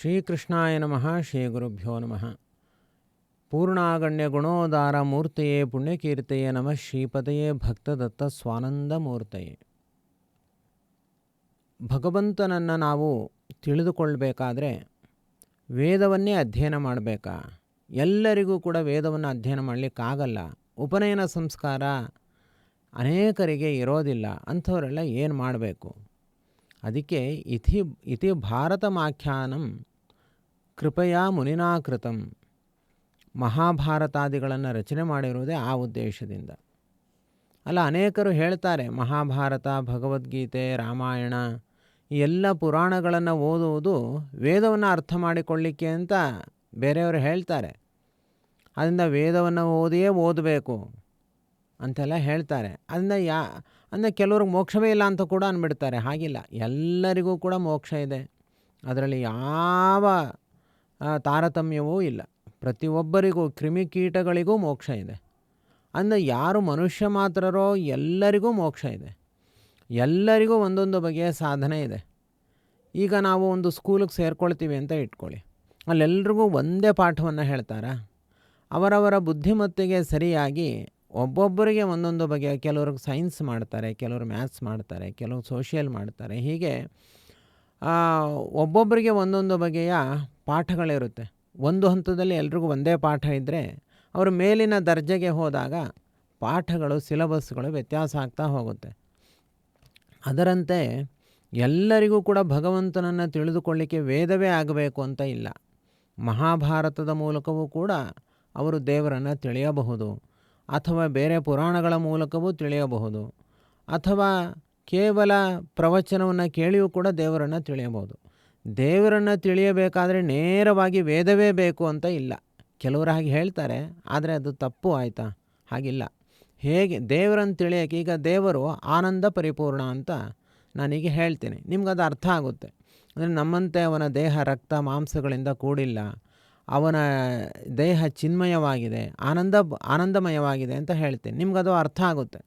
ಶ್ರೀಕೃಷ್ಣಾಯ ನಮಃ, ಶ್ರೀ ಗುರುಭ್ಯೋ ನಮಃ. ಪೂರ್ಣಾಗಣ್ಯ ಗುಣೋದಾರ ಮೂರ್ತೆಯೇ, ಪುಣ್ಯಕೀರ್ತೆಯೇ ನಮಃ, ಶ್ರೀಪದಯೇ ಭಕ್ತದತ್ತ ಸ್ವಾನಂದ ಮೂರ್ತೆಯೇ. ಭಗವಂತನನ್ನು ನಾವು ತಿಳಿದುಕೊಳ್ಬೇಕಾದ್ರೆ ವೇದವನ್ನೇ ಅಧ್ಯಯನ ಮಾಡಬೇಕಾ? ಎಲ್ಲರಿಗೂ ಕೂಡ ವೇದವನ್ನು ಅಧ್ಯಯನ ಮಾಡಲಿಕ್ಕಾಗಲ್ಲ. ಉಪನಯನ ಸಂಸ್ಕಾರ ಅನೇಕರಿಗೆ ಇರೋದಿಲ್ಲ. ಅಂಥವರೆಲ್ಲ ಏನು ಮಾಡಬೇಕು? ಅದಕ್ಕೆ ಇತಿ ಇತಿ ಭಾರತಮಾಖ್ಯಾನಂ ಕೃಪಯಾ ಮುನಿನಾಕೃತಂ. ಮಹಾಭಾರತಾದಿಗಳನ್ನು ರಚನೆ ಮಾಡಿರುವುದೇ ಆ ಉದ್ದೇಶದಿಂದ. ಅಲ್ಲ, ಅನೇಕರು ಹೇಳ್ತಾರೆ, ಮಹಾಭಾರತ, ಭಗವದ್ಗೀತೆ, ರಾಮಾಯಣ ಎಲ್ಲ ಪುರಾಣಗಳನ್ನು ಓದುವುದು ವೇದವನ್ನು ಅರ್ಥ ಮಾಡಿಕೊಳ್ಳಿಕ್ಕೆ ಅಂತ ಬೇರೆಯವರು ಹೇಳ್ತಾರೆ. ಅದರಿಂದ ವೇದವನ್ನು ಓದಿಯೇ ಓದಬೇಕು ಅಂತೆಲ್ಲ ಹೇಳ್ತಾರೆ. ಅದರಿಂದ ಯಾ, ಅಂದರೆ ಕೆಲವ್ರಿಗೆ ಮೋಕ್ಷವೇ ಇಲ್ಲ ಅಂತ ಕೂಡ ಅಂದ್ಬಿಡ್ತಾರೆ ಹಾಗಿಲ್ಲ, ಎಲ್ಲರಿಗೂ ಕೂಡ ಮೋಕ್ಷ ಇದೆ. ಅದರಲ್ಲಿ ಯಾವ ತಾರತಮ್ಯವೂ ಇಲ್ಲ. ಪ್ರತಿಯೊಬ್ಬರಿಗೂ, ಕ್ರಿಮಿಕೀಟಗಳಿಗೂ ಮೋಕ್ಷ ಇದೆ. ಅಂದರೆ ಯಾರು ಮನುಷ್ಯ ಮಾತ್ರರೋ ಎಲ್ಲರಿಗೂ ಮೋಕ್ಷ ಇದೆ. ಎಲ್ಲರಿಗೂ ಒಂದೊಂದು ಬಗೆಯ ಸಾಧನೆ ಇದೆ. ಈಗ ನಾವು ಒಂದು ಸ್ಕೂಲಿಗೆ ಸೇರ್ಕೊಳ್ತೀವಿ ಅಂತ ಇಟ್ಕೊಳ್ಳಿ. ಅಲ್ಲೆಲ್ರಿಗೂ ಒಂದೇ ಪಾಠವನ್ನು ಹೇಳ್ತಾರಾ? ಅವರವರ ಬುದ್ಧಿಮತ್ತೆಗೆ ಸರಿಯಾಗಿ ಒಬ್ಬೊಬ್ಬರಿಗೆ ಒಂದೊಂದು ಬಗೆಯ ಕೆಲವ್ರಿಗೆ ಸೈನ್ಸ್ ಮಾಡ್ತಾರೆ, ಕೆಲವರು ಮ್ಯಾಥ್ಸ್ ಮಾಡ್ತಾರೆ, ಕೆಲವರು ಸೋಷಿಯಲ್ ಮಾಡ್ತಾರೆ. ಹೀಗೆ ಒಬ್ಬೊಬ್ಬರಿಗೆ ಒಂದೊಂದು ಬಗೆಯ ಪಾಠಗಳಿರುತ್ತೆ. ಒಂದು ಹಂತದಲ್ಲಿ ಎಲ್ರಿಗೂ ಒಂದೇ ಪಾಠ ಇದ್ದರೆ ಅವರು ಮೇಲಿನ ದರ್ಜೆಗೆ ಹೋದಾಗ ಪಾಠಗಳು, ಸಿಲಬಸ್ಗಳು ವ್ಯತ್ಯಾಸ ಆಗ್ತಾ ಹೋಗುತ್ತೆ. ಅದರಂತೆ ಎಲ್ಲರಿಗೂ ಕೂಡ ಭಗವಂತನನ್ನು ತಿಳಿದುಕೊಳ್ಳಿಕ್ಕೆ ವೇದವೇ ಆಗಬೇಕು ಅಂತ ಇಲ್ಲ. ಮಹಾಭಾರತದ ಮೂಲಕವೂ ಕೂಡ ಅವರು ದೇವರನ್ನು ತಿಳಿಯಬಹುದು. ಅಥವಾ ಬೇರೆ ಪುರಾಣಗಳ ಮೂಲಕವೂ ತಿಳಿಯಬಹುದು. ಅಥವಾ ಕೇವಲ ಪ್ರವಚನವನ್ನು ಕೇಳಿಯೂ ಕೂಡ ದೇವರನ್ನು ತಿಳಿಯಬಹುದು. ದೇವರನ್ನು ತಿಳಿಯಬೇಕಾದ್ರೆ ನೇರವಾಗಿ ವೇದವೇ ಬೇಕು ಅಂತ ಇಲ್ಲ. ಕೆಲವರು ಹಾಗೆ ಹೇಳ್ತಾರೆ, ಆದರೆ ಅದು ತಪ್ಪು ಆಯಿತಾ? ಹಾಗಿಲ್ಲ. ಹೇಗೆ? ದೇವರನ್ನು ತಿಳಿಯೋಕೆ ಈಗ ದೇವರು ಆನಂದ ಪರಿಪೂರ್ಣ ಅಂತ ನಾನೀಗ ಹೇಳ್ತೀನಿ. ನಿಮ್ಗೆ ಅದು ಅರ್ಥ ಆಗುತ್ತೆ. ಅಂದರೆ ನಮ್ಮಂತೆ ಅವನ ದೇಹ, ರಕ್ತ, ಮಾಂಸಗಳಿಂದ ಕೂಡಿಲ್ಲ. ಅವನ ದೇಹ ಚಿನ್ಮಯವಾಗಿದೆ, ಆನಂದ, ಆನಂದಮಯವಾಗಿದೆ ಅಂತ ಹೇಳ್ತೀನಿ. ಅದು ಅರ್ಥ ಆಗುತ್ತೆ.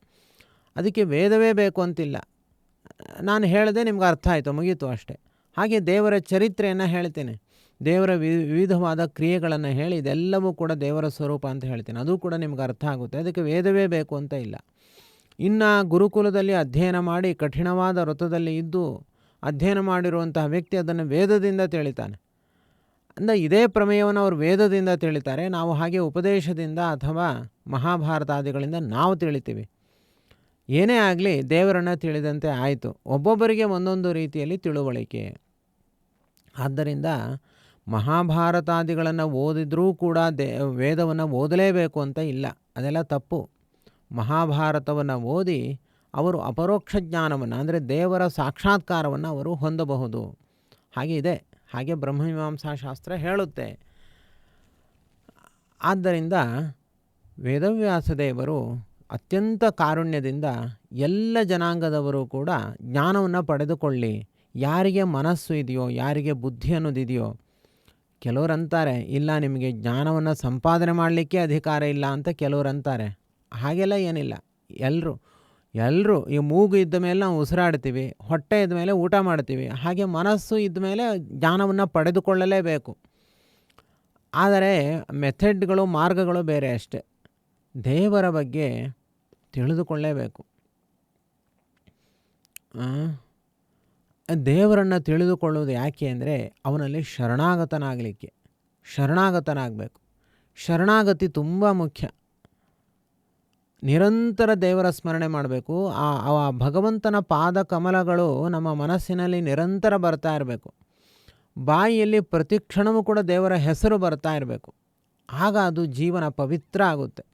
ಅದಕ್ಕೆ ವೇದವೇ ಬೇಕು ಅಂತಿಲ್ಲ. ನಾನು ಹೇಳಿದೆ ನಿಮ್ಗೆ ಅರ್ಥ ಆಯಿತು, ಮುಗೀತು ಅಷ್ಟೇ. ಹಾಗೆ ದೇವರ ಚರಿತ್ರೆಯನ್ನು ಹೇಳ್ತೇನೆ. ದೇವರ ವಿವಿಧವಾದ ಕ್ರಿಯೆಗಳನ್ನು ಹೇಳಿ ಇದೆಲ್ಲವೂ ಕೂಡ ದೇವರ ಸ್ವರೂಪ ಅಂತ ಹೇಳ್ತೇನೆ. ಅದು ಕೂಡ ನಿಮ್ಗೆ ಅರ್ಥ ಆಗುತ್ತೆ. ಅದಕ್ಕೆ ವೇದವೇ ಬೇಕು ಅಂತ ಇಲ್ಲ. ಇನ್ನು ಗುರುಕುಲದಲ್ಲಿ ಅಧ್ಯಯನ ಮಾಡಿ ಕಠಿಣವಾದ ವ್ರತದಲ್ಲಿ ಇದ್ದು ಅಧ್ಯಯನ ಮಾಡಿರುವಂತಹ ವ್ಯಕ್ತಿ ಅದನ್ನು ವೇದದಿಂದ ತಿಳಿತಾನೆ. ಅಂದರೆ ಇದೇ ಪ್ರಮೇಯವನ್ನು ಅವರು ವೇದದಿಂದ ತಿಳಿತಾರೆ. ನಾವು ಹಾಗೆ ಉಪದೇಶದಿಂದ ಅಥವಾ ಮಹಾಭಾರತಾದಿಗಳಿಂದ ನಾವು ತಿಳಿತೀವಿ. ಏನೇ ಆಗಲಿ ದೇವರನ್ನು ತಿಳಿದಂತೆ ಆಯಿತು. ಒಬ್ಬೊಬ್ಬರಿಗೆ ಒಂದೊಂದು ರೀತಿಯಲ್ಲಿ ತಿಳುವಳಿಕೆ. ಆದ್ದರಿಂದ ಮಹಾಭಾರತಾದಿಗಳನ್ನು ಓದಿದರೂ ಕೂಡ ದೇ, ವೇದವನ್ನು ಓದಲೇಬೇಕು ಅಂತ ಇಲ್ಲ. ಅದೆಲ್ಲ ತಪ್ಪು. ಮಹಾಭಾರತವನ್ನು ಓದಿ ಅವರು ಅಪರೋಕ್ಷ ಜ್ಞಾನವನ್ನು, ಅಂದರೆ ದೇವರ ಸಾಕ್ಷಾತ್ಕಾರವನ್ನು ಅವರು ಹೊಂದಬಹುದು. ಹಾಗೆ ಇದೆ. ಹಾಗೆ ಬ್ರಹ್ಮಮೀಮಾಂಸಾ ಶಾಸ್ತ್ರ ಹೇಳುತ್ತೆ. ಆದ್ದರಿಂದ ವೇದವ್ಯಾಸ ದೇವರು ಅತ್ಯಂತ ಕಾರುಣ್ಯದಿಂದ ಎಲ್ಲ ಜನಾಂಗದವರು ಕೂಡ ಜ್ಞಾನವನ್ನು ಪಡೆದುಕೊಳ್ಳಿ. ಯಾರಿಗೆ ಮನಸ್ಸು ಇದೆಯೋ, ಯಾರಿಗೆ ಬುದ್ಧಿ ಅನ್ನೋದಿದೆಯೋ ಕೆಲವರು ಅಂತಾರೆ, ಇಲ್ಲ ನಿಮಗೆ ಜ್ಞಾನವನ್ನು ಸಂಪಾದನೆ ಮಾಡಲಿಕ್ಕೆ ಅಧಿಕಾರ ಇಲ್ಲ ಅಂತ ಕೆಲವರು ಅಂತಾರೆ. ಹಾಗೆಲ್ಲ ಏನಿಲ್ಲ. ಎಲ್ಲರೂ ಎಲ್ಲರೂ ಈ ಮೂಗು ಇದ್ದ ಮೇಲೆ ನಾವು ಉಸಿರಾಡ್ತೀವಿ, ಹೊಟ್ಟೆ ಇದ್ದ ಮೇಲೆ ಊಟ ಮಾಡ್ತೀವಿ, ಹಾಗೆ ಮನಸ್ಸು ಇದ್ದ ಮೇಲೆ ಜ್ಞಾನವನ್ನು ಪಡೆದುಕೊಳ್ಳಲೇಬೇಕು. ಆದರೆ ಮೆಥಡ್ಗಳು, ಮಾರ್ಗಗಳು ಬೇರೆ ಅಷ್ಟೆ. ದೇವರ ಬಗ್ಗೆ ತಿಳಿದುಕೊಳ್ಳೇಬೇಕು. ದೇವರನ್ನು ತಿಳಿದುಕೊಳ್ಳುವುದು ಯಾಕೆ ಅಂದರೆ ಅವನಲ್ಲಿ ಶರಣಾಗತನಾಗಲಿಕ್ಕೆ. ಶರಣಾಗತನಾಗಬೇಕು. ಶರಣಾಗತಿ ತುಂಬ ಮುಖ್ಯ. ನಿರಂತರ ದೇವರ ಸ್ಮರಣೆ ಮಾಡಬೇಕು. ಆ ಆ ಭಗವಂತನ ಪಾದ ಕಮಲಗಳು ನಮ್ಮ ಮನಸ್ಸಿನಲ್ಲಿ ನಿರಂತರ ಬರ್ತಾ ಇರಬೇಕು. ಬಾಯಿಯಲ್ಲಿ ಪ್ರತಿ ಕ್ಷಣವೂ ಕೂಡ ದೇವರ ಹೆಸರು ಬರ್ತಾ ಇರಬೇಕು. ಆಗ ಅದು ಜೀವನ ಪವಿತ್ರ ಆಗುತ್ತೆ.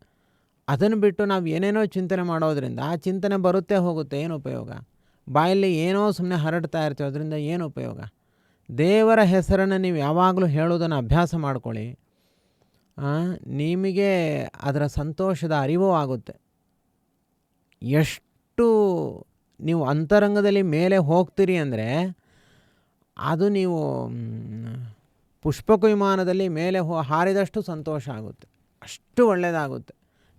ಅದನ್ನು ಬಿಟ್ಟು ನಾವು ಏನೇನೋ ಚಿಂತನೆ ಮಾಡೋದ್ರಿಂದ ಆ ಚಿಂತನೆ ಬರುತ್ತೆ ಹೋಗುತ್ತೆ ಏನು ಉಪಯೋಗ? ಬಾಯಲ್ಲಿ ಏನೋ ಸುಮ್ಮನೆ ಹರಡ್ತಾ ಇರ್ತೀವಿ, ಅದರಿಂದ ಏನು ಉಪಯೋಗ? ದೇವರ ಹೆಸರನ್ನು ನೀವು ಯಾವಾಗಲೂ ಹೇಳೋದನ್ನು ಅಭ್ಯಾಸ ಮಾಡ್ಕೊಳ್ಳಿ. ನಿಮಗೆ ಅದರ ಸಂತೋಷದ ಅರಿವು ಆಗುತ್ತೆ. ಎಷ್ಟು ನೀವು ಅಂತರಂಗದಲ್ಲಿ ಮೇಲೆ ಹೋಗ್ತೀರಿ ಅಂದರೆ ಅದು ನೀವು ಪುಷ್ಪಕ ವಿಮಾನದಲ್ಲಿ ಮೇಲೆ ಹೋ, ಹಾರಿದಷ್ಟು ಸಂತೋಷ ಆಗುತ್ತೆ. ಅಷ್ಟು ಒಳ್ಳೆಯದಾಗುತ್ತೆ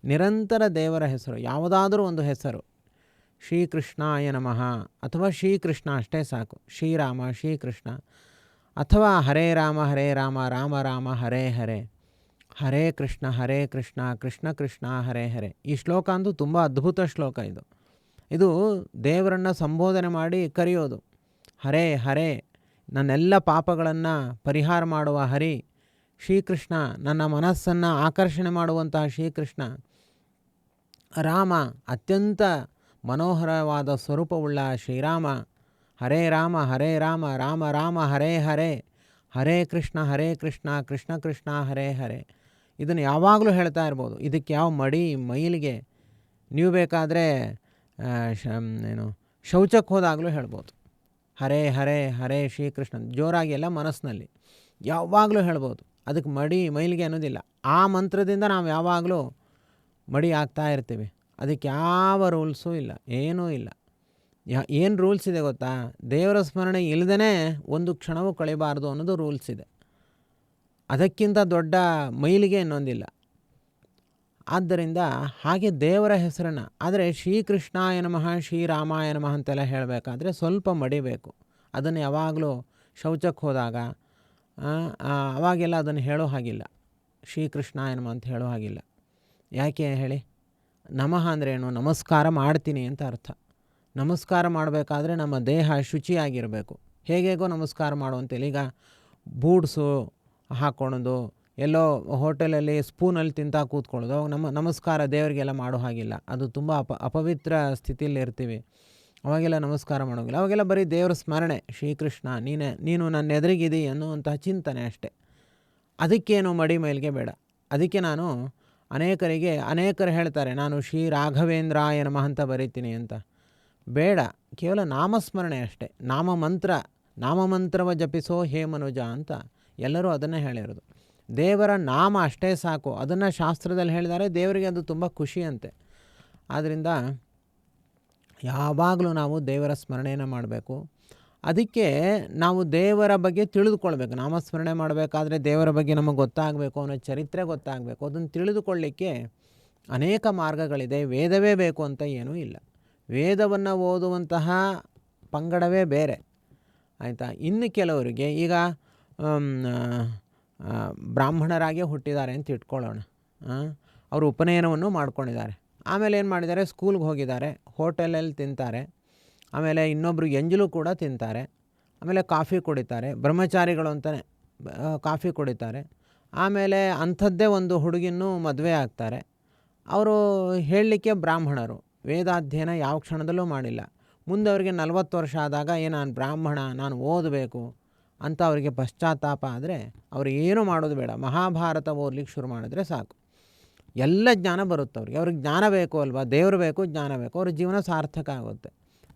ನಿರಂತರ ದೇವರ ಹೆಸರು, ಯಾವುದಾದರೂ ಒಂದು ಹೆಸರು. ಶ್ರೀಕೃಷ್ಣಾಯ ನಮಃ ಅಥವಾ ಶ್ರೀಕೃಷ್ಣ ಅಷ್ಟೇ ಸಾಕು. ಶ್ರೀರಾಮ, ಶ್ರೀಕೃಷ್ಣ ಅಥವಾ ಹರೇ ರಾಮ ಹರೇ ರಾಮ ರಾಮ ರಾಮ, ಹರೇ ಹರೇ. ಹರೇ ಕೃಷ್ಣ ಹರೇ ಕೃಷ್ಣ ಕೃಷ್ಣ ಕೃಷ್ಣ, ಹರೇ ಹರೇ. ಈ ಶ್ಲೋಕ ಅಂತೂ ತುಂಬ ಅದ್ಭುತ ಶ್ಲೋಕ ಇದು. ಇದು ದೇವರನ್ನು ಸಂಬೋಧನೆ ಮಾಡಿ ಕರೆಯೋದು. ಹರೇ ಹರೇ, ನನ್ನೆಲ್ಲ ಪಾಪಗಳನ್ನು ಪರಿಹಾರ ಮಾಡುವ ಹರಿ ಶ್ರೀಕೃಷ್ಣ, ನನ್ನ ಮನಸ್ಸನ್ನು ಆಕರ್ಷಣೆ ಮಾಡುವಂತಹ ಶ್ರೀಕೃಷ್ಣ ರಾಮ, ಅತ್ಯಂತ ಮನೋಹರವಾದ ಸ್ವರೂಪವುಳ್ಳ ಶ್ರೀರಾಮ. ಹರೇ ರಾಮ ಹರೇ ರಾಮ ರಾಮ ರಾಮ, ಹರೇ ಹರೇ ಹರೇ ಕೃಷ್ಣ ಹರೇ ಕೃಷ್ಣ ಕೃಷ್ಣ ಕೃಷ್ಣ, ಹರೇ ಹರೇ. ಇದನ್ನು ಯಾವಾಗಲೂ ಹೇಳ್ತಾ ಇರ್ಬೋದು. ಇದಕ್ಕೆ ಯಾವ ಮಡಿ, ಮೈಲಿಗೆ, ನೀವು ಬೇಕಾದರೆ ಏನು, ಶೌಚಕ್ಕೆ ಹೋದಾಗಲೂ ಹೇಳ್ಬೋದು. ಹರೇ ಹರೇ ಹರೇ ಶ್ರೀಕೃಷ್ಣ, ಜೋರಾಗಿ ಎಲ್ಲ ಮನಸ್ಸಿನಲ್ಲಿ. ಯಾವಾಗಲೂ ಹೇಳ್ಬೋದು. ಅದಕ್ಕೆ ಮಡಿ, ಮೈಲಿಗೆ ಅನ್ನೋದಿಲ್ಲ. ಆ ಮಂತ್ರದಿಂದ ನಾವು ಯಾವಾಗಲೂ ಮಡಿ ಆಗ್ತಾ ಇರ್ತೀವಿ. ಅದಕ್ಕೆ ಯಾವ ರೂಲ್ಸೂ ಇಲ್ಲ, ಏನೂ ಇಲ್ಲ. ಯಾ, ಏನು ರೂಲ್ಸ್ ಇದೆ ಗೊತ್ತಾ? ದೇವರ ಸ್ಮರಣೆ ಇಲ್ಲದೇ ಒಂದು ಕ್ಷಣವೂ ಕಳಿಬಾರ್ದು ಅನ್ನೋದು ರೂಲ್ಸ್ ಇದೆ. ಅದಕ್ಕಿಂತ ದೊಡ್ಡ ಮೈಲಿಗೆ ಇನ್ನೊಂದಿಲ್ಲ. ಆದ್ದರಿಂದ ಹಾಗೆ ದೇವರ ಹೆಸರನ್ನು, ಆದರೆ ಶ್ರೀಕೃಷ್ಣಾಯ ನಮಃ, ಶ್ರೀರಾಮಾಯ ನಮಃ ಅಂತೆಲ್ಲ ಹೇಳಬೇಕಾದ್ರೆ ಸ್ವಲ್ಪ ಮಡಿಬೇಕು ಅದನ್ನು ಯಾವಾಗಲೂ ಶೌಚಕ್ಕೆ ಹೋದಾಗ ಅವಾಗೆಲ್ಲ ಅದನ್ನು ಹೇಳೋ ಹಾಗಿಲ್ಲ. ಶ್ರೀಕೃಷ್ಣಾಯ ನಮಃ ಅಂತ ಹೇಳೋ ಹಾಗಿಲ್ಲ. ಯಾಕೆ ಹೇಳಿ? ನಮಃ ಏನು? ನಮಸ್ಕಾರ ಮಾಡ್ತೀನಿ ಅಂತ ಅರ್ಥ. ನಮಸ್ಕಾರ ಮಾಡಬೇಕಾದ್ರೆ ನಮ್ಮ ದೇಹ ಶುಚಿಯಾಗಿರಬೇಕು. ಹೇಗೇಗೋ ನಮಸ್ಕಾರ ಮಾಡುವಂತೇಳಿ ಈಗ ಬೂಡ್ಸು ಹಾಕ್ಕೊಳೋದು, ಎಲ್ಲೋ ಹೋಟೆಲಲ್ಲಿ ಸ್ಪೂನಲ್ಲಿ ತಿಂತಾ ಕೂತ್ಕೊಳ್ಳೋದು ನಮ್ಮ ನಮಸ್ಕಾರ ದೇವರಿಗೆಲ್ಲ ಮಾಡೋ ಹಾಗಿಲ್ಲ. ಅದು ತುಂಬ ಅಪ ಅಪವಿತ್ರ ಸ್ಥಿತಿಯಲ್ಲಿ ಇರ್ತೀವಿ. ಅವಾಗೆಲ್ಲ ನಮಸ್ಕಾರ ಮಾಡೋಂಗಿಲ್ಲ. ಅವಾಗೆಲ್ಲ ಬರೀ ದೇವರ ಸ್ಮರಣೆ, ಶ್ರೀಕೃಷ್ಣ, ನೀನೇ, ನೀನು ನನ್ನ ಎದುರಿಗಿದಿ ಅನ್ನುವಂತಹ ಚಿಂತನೆ ಅಷ್ಟೆ. ಅದಕ್ಕೇನು ಮಡಿ ಮೇಲ್ಗೆ ಬೇಡ. ಅದಕ್ಕೆ ನಾನು ಅನೇಕರಿಗೆ ಅನೇಕರು ಹೇಳ್ತಾರೆ, ನಾನು ಶ್ರೀ ರಾಘವೇಂದ್ರಾಯ ನಮಃ ಅಂತ ಬರೀತೀನಿ ಅಂತ. ಬೇಡ, ಕೇವಲ ನಾಮಸ್ಮರಣೆ ಅಷ್ಟೇ. ನಾಮ ಮಂತ್ರ ನಾಮಮಂತ್ರವ ಜಪಿಸೋ ಹೇ ಮನುಜ ಅಂತ ಎಲ್ಲರೂ ಅದನ್ನೇ ಹೇಳಿರೋದು. ದೇವರ ನಾಮ ಅಷ್ಟೇ ಸಾಕು. ಅದನ್ನು ಶಾಸ್ತ್ರದಲ್ಲಿ ಹೇಳಿದ್ದಾರೆ, ದೇವರಿಗೆ ಅದು ತುಂಬ ಖುಷಿಯಂತೆ ಆದ್ದರಿಂದ ಯಾವಾಗಲೂ ನಾವು ದೇವರ ಸ್ಮರಣೆಯನ್ನು ಮಾಡಬೇಕು. ಅದಕ್ಕೆ ನಾವು ದೇವರ ಬಗ್ಗೆ ತಿಳಿದುಕೊಳ್ಬೇಕು. ನಾಮಸ್ಮರಣೆ ಮಾಡಬೇಕಾದ್ರೆ ದೇವರ ಬಗ್ಗೆ ನಮಗೆ ಗೊತ್ತಾಗಬೇಕು ಅನ್ನೋ ಚರಿತ್ರೆ ಗೊತ್ತಾಗಬೇಕು. ಅದನ್ನು ತಿಳಿದುಕೊಳ್ಳಿಕ್ಕೆ ಅನೇಕ ಮಾರ್ಗಗಳಿದೆ. ವೇದವೇ ಬೇಕು ಅಂತ ಏನೂ ಇಲ್ಲ. ವೇದವನ್ನು ಓದುವಂತಹ ಪಂಗಡವೇ ಬೇರೆ. ಆಯಿತಾ? ಇನ್ನು ಕೆಲವರಿಗೆ ಈಗ ಬ್ರಾಹ್ಮಣರಾಗೇ ಹುಟ್ಟಿದ್ದಾರೆ ಅಂತ ಇಟ್ಕೊಳ್ಳೋಣ. ಅವರು ಉಪನಯನವನ್ನು ಮಾಡ್ಕೊಂಡಿದ್ದಾರೆ. ಆಮೇಲೆ ಏನು ಮಾಡಿದ್ದಾರೆ? ಸ್ಕೂಲ್ಗೆ ಹೋಗಿದ್ದಾರೆ. ಹೋಟೆಲಲ್ಲಿ ತಿಂತಾರೆ. ಆಮೇಲೆ ಇನ್ನೊಬ್ಬರು ಎಂಜಲು ಕೂಡ ತಿಂತಾರೆ. ಆಮೇಲೆ ಕಾಫಿ ಕುಡಿತಾರೆ. ಬ್ರಹ್ಮಚಾರಿಗಳು ಅಂತಲೇ ಕಾಫಿ ಕುಡಿತಾರೆ. ಆಮೇಲೆ ಅಂಥದ್ದೇ ಒಂದು ಹುಡುಗಿನೂ ಮದುವೆ ಆಗ್ತಾರೆ. ಅವರು ಹೇಳಲಿಕ್ಕೆ ಬ್ರಾಹ್ಮಣರು. ವೇದಾಧ್ಯಯನ ಯಾವ ಕ್ಷಣದಲ್ಲೂ ಮಾಡಿಲ್ಲ. ಮುಂದೆ ಅವರಿಗೆ ನಲವತ್ತು ವರ್ಷ ಆದಾಗ, ಏ, ನಾನು ಬ್ರಾಹ್ಮಣ, ನಾನು ಓದಬೇಕು ಅಂತ ಅವರಿಗೆ ಪಶ್ಚಾತ್ತಾಪ ಆದರೆ ಅವರು ಏನೂ ಮಾಡೋದು ಬೇಡ. ಮಹಾಭಾರತ ಓದ್ಲಿಕ್ಕೆ ಶುರು ಮಾಡಿದ್ರೆ ಸಾಕು. ಎಲ್ಲ ಜ್ಞಾನ ಬರುತ್ತೆ ಅವ್ರಿಗೆ. ಅವ್ರಿಗೆ ಜ್ಞಾನ ಬೇಕು ಅಲ್ವಾ? ದೇವರು ಬೇಕು, ಜ್ಞಾನ ಬೇಕು. ಅವ್ರ ಜೀವನ ಸಾರ್ಥಕ ಆಗುತ್ತೆ.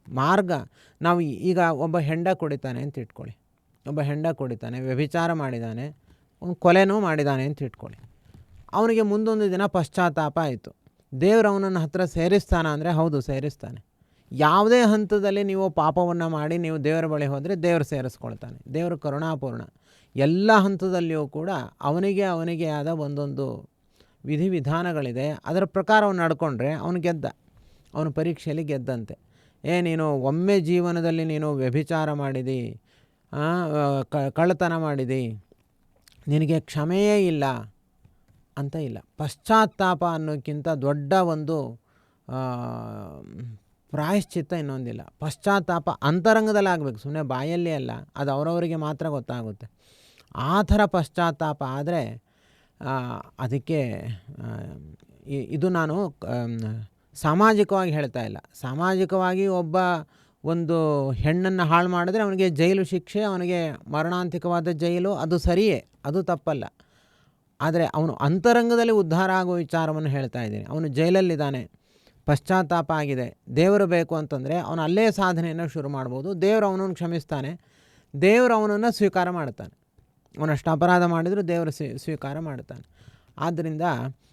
ಮಾರ್ಗ. ನಾವು ಈಗ ಒಬ್ಬ ಹೆಂಡ ಕುಡಿತಾನೆ ಅಂತ ಇಟ್ಕೊಳ್ಳಿ. ಒಬ್ಬ ಹೆಂಡ ಕುಡಿತಾನೆ, ವ್ಯಭಿಚಾರ ಮಾಡಿದ್ದಾನೆ ಒಂದು ಕೊಲೆನೂ ಮಾಡಿದ್ದಾನೆ ಅಂತ ಇಟ್ಕೊಳ್ಳಿ. ಅವನಿಗೆ ಮುಂದೊಂದು ದಿನ ಪಶ್ಚಾತ್ತಾಪ ಆಯಿತು. ದೇವರು ಅವನನ್ನು ಹತ್ರ ಸೇರಿಸ್ತಾನ ಅಂದರೆ ಹೌದು, ಸೇರಿಸ್ತಾನೆ. ಯಾವುದೇ ಹಂತದಲ್ಲಿ ನೀವು ಪಾಪವನ್ನು ಮಾಡಿ ನೀವು ದೇವರ ಬಳಿ ಹೋದರೆ ದೇವರು ಸೇರಿಸ್ಕೊಳ್ತಾನೆ. ದೇವರು ಕರುಣಾಪೂರ್ಣ. ಎಲ್ಲ ಹಂತದಲ್ಲಿಯೂ ಕೂಡ ಅವನಿಗೆ ಅವನಿಗೆ ಆದ ಒಂದೊಂದು ವಿಧಿವಿಧಾನಗಳಿದೆ. ಅದರ ಪ್ರಕಾರ ಅವನು ನಡ್ಕೊಂಡ್ರೆ ಅವನು ಗೆದ್ದ. ಅವನು ಪರೀಕ್ಷೆಯಲ್ಲಿ ಗೆದ್ದಂತೆ. ಏ ನೀನು ಒಮ್ಮೆ ಜೀವನದಲ್ಲಿ ನೀನು ವ್ಯಭಿಚಾರ ಮಾಡಿದಿ ಕಳ್ಳತನ ಮಾಡಿದಿ, ನಿನಗೆ ಕ್ಷಮೆಯೇ ಇಲ್ಲ ಅಂತ ಇಲ್ಲ. ಪಶ್ಚಾತ್ತಾಪ ಅನ್ನೋಕ್ಕಿಂತ ದೊಡ್ಡ ಒಂದು ಪ್ರಾಯಶ್ಚಿತ್ತ ಇನ್ನೊಂದಿಲ್ಲ. ಪಶ್ಚಾತ್ತಾಪ ಅಂತರಂಗದಲ್ಲಿ ಆಗಬೇಕು ಸುಮ್ಮನೆ ಬಾಯಲ್ಲಿ ಅಲ್ಲ, ಅದು ಅವರವರಿಗೆ ಮಾತ್ರ ಗೊತ್ತಾಗುತ್ತೆ. ಆ ಥರ ಪಶ್ಚಾತ್ತಾಪ ಆದರೆ ಅದಕ್ಕೆ ಇದು ನಾನು ಸಾಮಾಜಿಕವಾಗಿ ಹೇಳ್ತಾ ಇಲ್ಲ. ಸಾಮಾಜಿಕವಾಗಿ ಒಬ್ಬ ಒಂದು ಹೆಣ್ಣನ್ನು ಹಾಳು ಮಾಡಿದ್ರೆ ಅವನಿಗೆ ಜೈಲು ಶಿಕ್ಷೆ, ಅವನಿಗೆ ಮರಣಾಂತಿಕವಾದ ಜೈಲು, ಅದು ಸರಿಯೇ, ಅದು ತಪ್ಪಲ್ಲ. ಆದರೆ ಅವನು ಅಂತರಂಗದಲ್ಲಿ ಉದ್ಧಾರ ಆಗೋ ವಿಚಾರವನ್ನು ಹೇಳ್ತಾ ಇದ್ದೀನಿ. ಅವನು ಜೈಲಲ್ಲಿದ್ದಾನೆ, ಪಶ್ಚಾತ್ತಾಪ ಆಗಿದೆ. ದೇವರು ಬೇಕು ಅಂತಂದರೆ ಅವನು ಅಲ್ಲೇ ಸಾಧನೆಯನ್ನು ಶುರು ಮಾಡ್ಬೋದು. ದೇವರು ಅವನನ್ನು ಕ್ಷಮಿಸ್ತಾನೆ. ದೇವರು ಅವನನ್ನು ಸ್ವೀಕಾರ ಮಾಡ್ತಾನೆ ಅವನಷ್ಟು ಅಪರಾಧ ಮಾಡಿದರೂ ದೇವರು ಸ್ವೀಕಾರ ಮಾಡ್ತಾನೆ ಆದ್ದರಿಂದ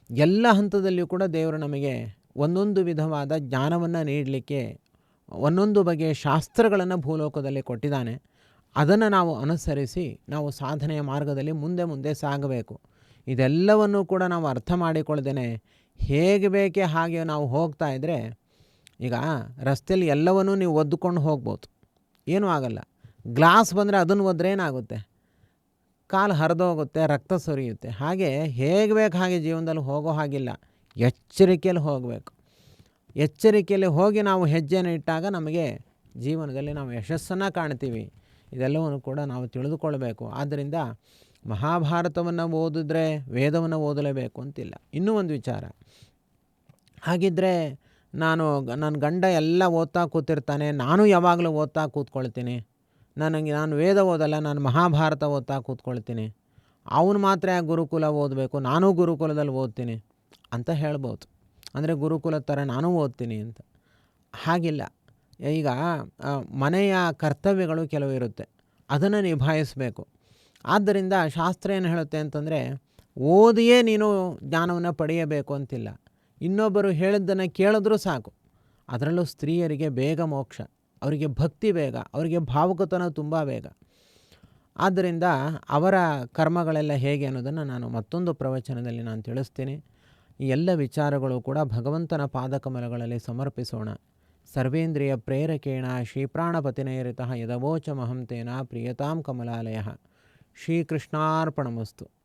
ಎಲ್ಲ ಹಂತದಲ್ಲಿಯೂ ಕೂಡ ದೇವರು ನಮಗೆ ಒಂದೊಂದು ವಿಧವಾದ ಜ್ಞಾನವನ್ನು ನೀಡಲಿಕ್ಕೆ ಒಂದೊಂದು ಬಗೆಯ ಶಾಸ್ತ್ರಗಳನ್ನು ಭೂಲೋಕದಲ್ಲಿ ಕೊಟ್ಟಿದ್ದಾನೆ. ಅದನ್ನು ನಾವು ಅನುಸರಿಸಿ ನಾವು ಸಾಧನೆಯ ಮಾರ್ಗದಲ್ಲಿ ಮುಂದೆ ಮುಂದೆ ಸಾಗಬೇಕು. ಇದೆಲ್ಲವನ್ನು ಕೂಡ ನಾವು ಅರ್ಥ ಮಾಡಿಕೊಳ್ಳದೇನೆ ಹೇಗೆ ಬೇಕೇ ಹಾಗೆ ನಾವು ಹೋಗ್ತಾ ಇದ್ದರೆ ಈಗ ರಸ್ತೆಯಲ್ಲಿ ಎಲ್ಲವನ್ನೂ ನೀವು ಒದ್ದುಕೊಂಡು ಹೋಗ್ಬೋದು. ಏನೂ ಆಗಲ್ಲ. ಗ್ಲಾಸ್ ಬಂದರೆ ಅದನ್ನು ಒದ್ರೆ ಏನಾಗುತ್ತೆ? ಕಾಲು ಹರಿದೋಗುತ್ತೆ, ರಕ್ತ ಸುರಿಯುತ್ತೆ. ಹಾಗೆ ಹೇಗೆ ಬೇಕು ಹಾಗೆ ಜೀವನದಲ್ಲಿ ಹೋಗೋ ಹಾಗಿಲ್ಲ. ಎಚ್ಚರಿಕೆಯಲ್ಲಿ ಹೋಗಬೇಕು. ಎಚ್ಚರಿಕೆಯಲ್ಲಿ ಹೋಗಿ ನಾವು ಹೆಜ್ಜೆನ ಇಟ್ಟಾಗ ನಮಗೆ ಜೀವನದಲ್ಲಿ ನಾವು ಯಶಸ್ಸನ್ನು ಕಾಣ್ತೀವಿ. ಇದೆಲ್ಲವನ್ನು ಕೂಡ ನಾವು ತಿಳಿದುಕೊಳ್ಬೇಕು. ಆದ್ದರಿಂದ ಮಹಾಭಾರತವನ್ನು ಓದಿದ್ರೆ ವೇದವನ್ನು ಓದಲೇಬೇಕು ಅಂತಿಲ್ಲ. ಇನ್ನೂ ಒಂದು ವಿಚಾರ. ಹಾಗಿದ್ದರೆ ನಾನು ನನ್ನ ಗಂಡ ಎಲ್ಲ ಓದ್ತಾ ಕೂತಿರ್ತಾನೆ. ನಾನು ಯಾವಾಗಲೂ ಓದ್ತಾ ಕೂತ್ಕೊಳ್ತೀನಿ. ನನಗೆ ನಾನು ವೇದ ಓದಲ್ಲ, ನಾನು ಮಹಾಭಾರತ ಓದ್ತಾ ಕೂತ್ಕೊಳ್ತೀನಿ. ಅವನು ಮಾತ್ರ ಗುರುಕುಲ ಓದಬೇಕು. ನಾನು ಗುರುಕುಲದಲ್ಲಿ ಓದ್ತೀನಿ. ಅಂತ ಹೇಳ್ಬೋದು. ಅಂದರೆ ಗುರುಕುಲ ಥರ ನಾನು ಓದ್ತೀನಿ ಅಂತ. ಹಾಗಿಲ್ಲ. ಈಗ ಮನೆಯ ಕರ್ತವ್ಯಗಳು ಕೆಲವು ಇರುತ್ತೆ. ಅದನ್ನು ನಿಭಾಯಿಸಬೇಕು. ಆದ್ದರಿಂದ ಶಾಸ್ತ್ರ ಏನು ಹೇಳುತ್ತೆ ಅಂತಂದರೆ, ಓದಿಯೇ ನೀನು ಜ್ಞಾನವನ್ನು ಪಡೆಯಬೇಕು ಅಂತಿಲ್ಲ. ಇನ್ನೊಬ್ಬರು ಹೇಳಿದ್ದನ್ನು ಕೇಳಿದ್ರೂ ಸಾಕು. ಅದರಲ್ಲೂ ಸ್ತ್ರೀಯರಿಗೆ ಬೇಗ ಮೋಕ್ಷ. ಅವರಿಗೆ ಭಕ್ತಿ ಬೇಗ. ಅವರಿಗೆ ಭಾವುಕತನ ತುಂಬ ಬೇಗ. ಆದ್ದರಿಂದ ಅವರ ಕರ್ಮಗಳೆಲ್ಲ ಹೇಗೆ ಅನ್ನೋದನ್ನು ನಾನು ಮತ್ತೊಂದು ಪ್ರವಚನದಲ್ಲಿ ನಾನು ತಿಳಿಸ್ತೀನಿ. ಈ ಎಲ್ಲ ವಿಚಾರಗಳು ಕೂಡ ಭಗವಂತನ ಪಾದಕಮಲಗಳಲ್ಲಿ ಸಮರ್ಪಿಸೋಣ. ಸರ್ವೇಂದ್ರಿಯ ಪ್ರೇರಕೇಣ ಶ್ರೀಪ್ರಾಣಪತಿನೈರಿತಃ ಯದವೋಚಮಹಂತೇನ ಪ್ರಿಯತಾಂ ಕಮಲಾಲಯ. ಶ್ರೀಕೃಷ್ಣಾರ್ಪಣಮಸ್ತು.